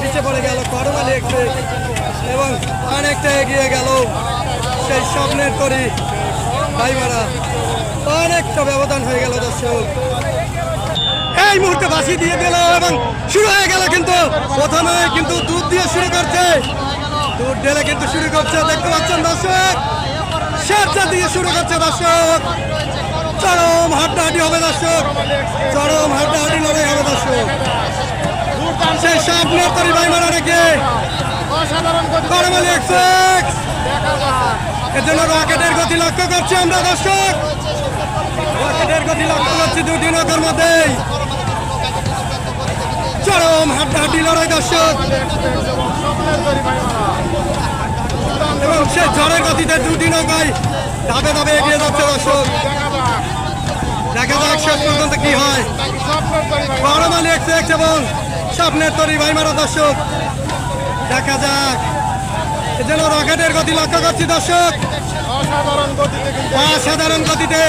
পিছিয়ে পড়ে গেল করমালি এক্সপ্রেস এবং অনেকটা এগিয়ে গেল সেই স্বপ্নের তরি ভাইমারা। অনেকটা ব্যবধান হয়ে গেল দর্শক। এই মুহূর্তে বাসি দিয়ে দিল এবং শুরু হয়ে গেল কিন্তু প্রথমে কিন্তু দুধ দিয়ে শুরু করছে। দুধ ঢেলে কিন্তু শুরু করছে, দেখতে পাচ্ছেন দর্শক। শেরচা দিয়ে শুরু করছে দর্শক। চরম হাড্ডাহাড্ডি হবে দর্শক। চরম হাড্ডাহাড্ডি লড়াই হবে দর্শক। সেই স্বপ্নের তরি ভাই মারা রেখে এর জন্য রকেটের গতি লক্ষ্য করছি আমরা দর্শক। রকেটের গতি লক্ষ্য করছি দুটি নৌকার মধ্যেই। চরম হাড্ডাহাড্ডি লড়াই দর্শক। এবং সে ঝড়ের গতিতে দুটি নৌকায় ধাপে ধাপে এগিয়ে যাচ্ছে দর্শক। দেখা যাক শেষ পর্যন্ত কি হয়। ভাইমারা বড়মালি এবং স্বপ্নের তরি ভাই মারা দর্শক। দেখা যাক। জন্য রকেটের গতি লক্ষ্য করছি দর্শক। অসাধারণ গতিতে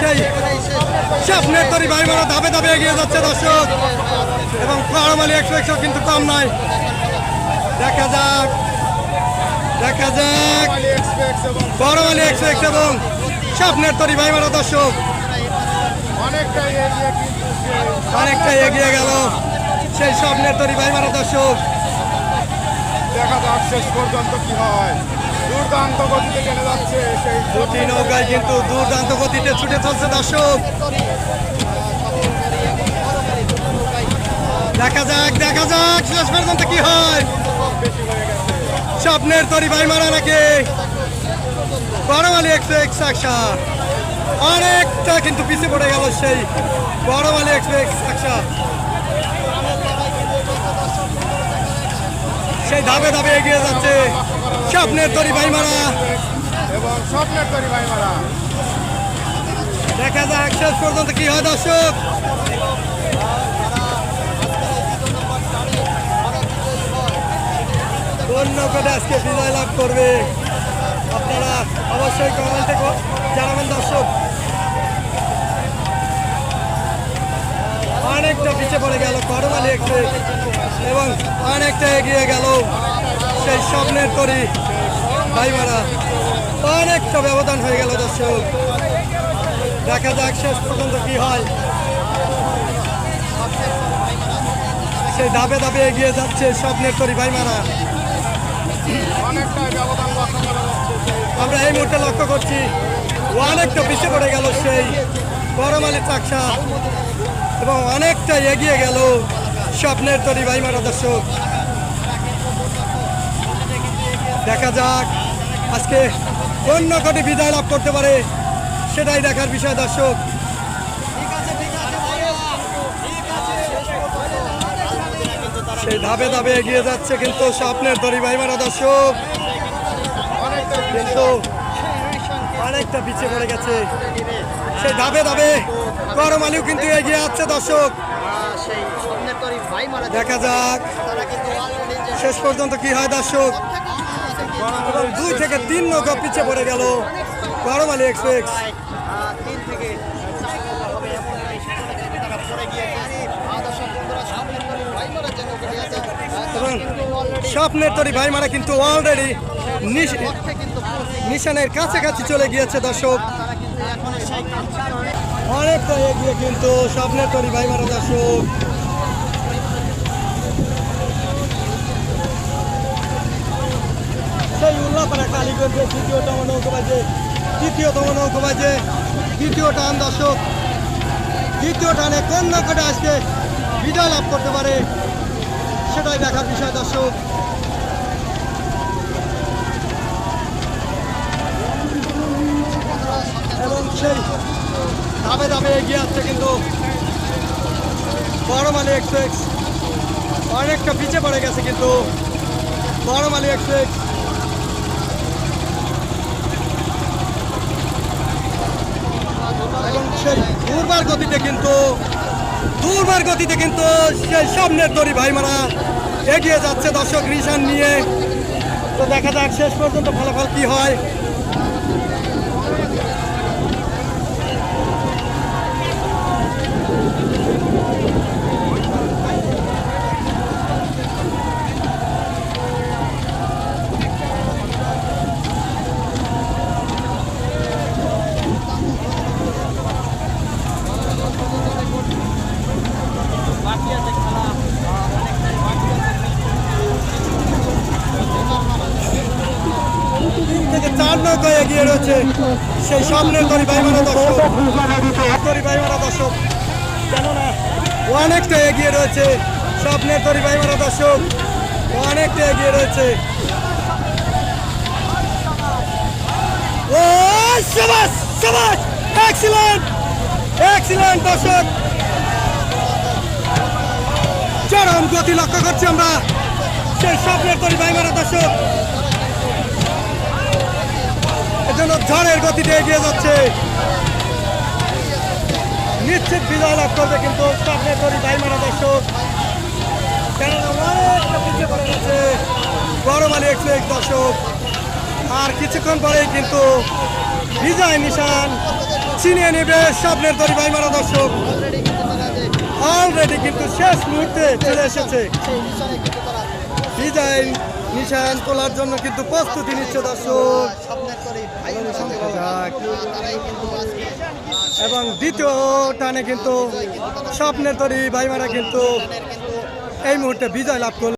সেই স্বপ্নের তরি ভাইমারা ধাপে ধাপে এগিয়ে যাচ্ছে দর্শক। এবং প্রাণমালি একশো একশো কিন্তু কম নয় দেখা যাক। দেখা যাক। বড় এক্সপ্রেস একশো এক্সপ্রেস এবং স্বপ্নের তরি ভাই মারা দর্শক অনেকটাই এগিয়ে কিন্তু সে অনেকটা এগিয়ে গেল। সেই স্বপ্নের তরি ভাইমারা দর্শক। দেখা যাক শেষ পর্যন্ত কি হয়। দুর্দান্ত গতিতে চলে যাচ্ছে সেই দুটি নৌকায় কিন্তু দুর্দান্ত গতিতে ছুটে চলছে দর্শক। দেখা যাক দেখা যাক শেষ পর্যন্ত কি হয়। স্বপ্নের তরি ভাই মারা নাকি। বড়মালি এক্সপ্রেস আকশা অনেকটা কিন্তু পিছিয়ে পড়ে গেল সেই বড়মালি এক্সপ্রেস আকশা সেই ধাপে ধাপে এগিয়ে যাচ্ছে স্বপ্নের তরি ভাই মারা এবং স্বপ্নের তৈরি ভাইমারা। দেখা যাক শেষ পর্যন্ত কি হয় দর্শক। কোন নৌকাটা আজকে বিজয় লাভ করবে। আপনারা অবশ্যই কমেন্টে জানাবেন দর্শক অনেকটা পিছিয়ে পড়ে গেল করমালি এক্সপ্রেস এবং অনেকটা এগিয়ে গেল সেই স্বপ্নের তরি ভাইমারা। অনেকটা ব্যবধান হয়ে গেল দর্শক। দেখা যাক শেষ পর্যন্ত কি হয়। সেই ধাপে ধাপে এগিয়ে যাচ্ছে স্বপ্নের তরি ভাইমারা। আমরা এই মুহূর্তে লক্ষ্য করছি, অনেকটা পিছিয়ে পড়ে গেল সেই গরমালি চাকসা। এবং অনেকটা এগিয়ে গেল স্বপ্নের তরি ভাইমারা দর্শক। দেখা যাক আজকে অন্য কোটি বিদায় লাভ করতে পারে, সেটাই দেখার বিষয় দর্শক। সেই ধাপে ধাপে এগিয়ে যাচ্ছে কিন্তু স্বপ্নের তরি ভাইমারা দর্শক। কিন্তু অনেকটা পিছিয়ে পড়ে গেছে। সেই ধাপে ধাপে গরম আলু কিন্তু এগিয়ে যাচ্ছে দর্শক। দেখা যাক। শেষ পর্যন্ত কি হয় দর্শক। দুই থেকে তিন নৌকা পিছিয়ে পড়ে গেল গরম আলী এক্সপ্রেস। স্বপ্নের তরি ভাই মারা আছে, কিন্তু অলরেডি নিশানের কাছাকাছি চলে গিয়েছে দর্শক। অনেকটা এগিয়ে কিন্তু স্বপ্নের তরি ভাই মারা দর্শক সেই উল্লাপাড়া কালীগঞ্জে দ্বিতীয়তম নৌকোবাজে তৃতীয়তম নৌকোবাজে দ্বিতীয় টান দর্শক। দ্বিতীয় টানে কোন নৌকাটা আজকে বিজয় লাভ করতে পারে, সেটাই দেখার বিষয় দর্শক এবং সেই ধাপে ধাপে এগিয়ে আসছে কিন্তু বড়মালি এক্সপ্রেস। অনেকটা পিছিয়ে পড়ে গেছে কিন্তু বড়মালি এক্সপ্রেস। এবং সেই দুর্বার গতিতে কিন্তু, দুর্বার গতিতে কিন্তু সেই সামনের দড়ি ভাইমারা এগিয়ে যাচ্ছে দর্শক রিসান নিয়ে। তো দেখা যাক শেষ পর্যন্ত ফলাফল কি হয়। রয়েছে সেই স্বপ্নের তরি ভাইমারা দর্শক। তরি ভাইমারা দর্শক। কেননা অনেকটা এগিয়ে রয়েছে স্বপ্নের তরি ভাইমারা দর্শক। অনেকটা এগিয়ে রয়েছে। ও সবাস সবাস এক্সিলেন্ট এক্সিলেন্ট দর্শক। চরম গতি লক্ষ্য করছি আমরা। সেই স্বপ্নের তরি ভাইমারা দর্শক। এজন্য ঝড়ের গতিতে এগিয়ে যাচ্ছে। নিশ্চিত বিজয় লাভ করবে কিন্তু দর্শক। গরম আলী দর্শক। আর কিছুক্ষণ পরেই কিন্তু বিজয় নিশান ছিনিয়ে নেবে স্বপ্নের তরি ভাইমারা দর্শক। অলরেডি কিন্তু শেষ মুহূর্তে চলে এসেছে। বিজয় নিশান তোলার জন্য কিন্তু প্রস্তুতি নিচ্ছে দর্শক। এবং দ্বিতীয় টানে কিন্তু স্বপ্নের তরি ভাইমারা কিন্তু এই মুহূর্তে বিজয় লাভ করল।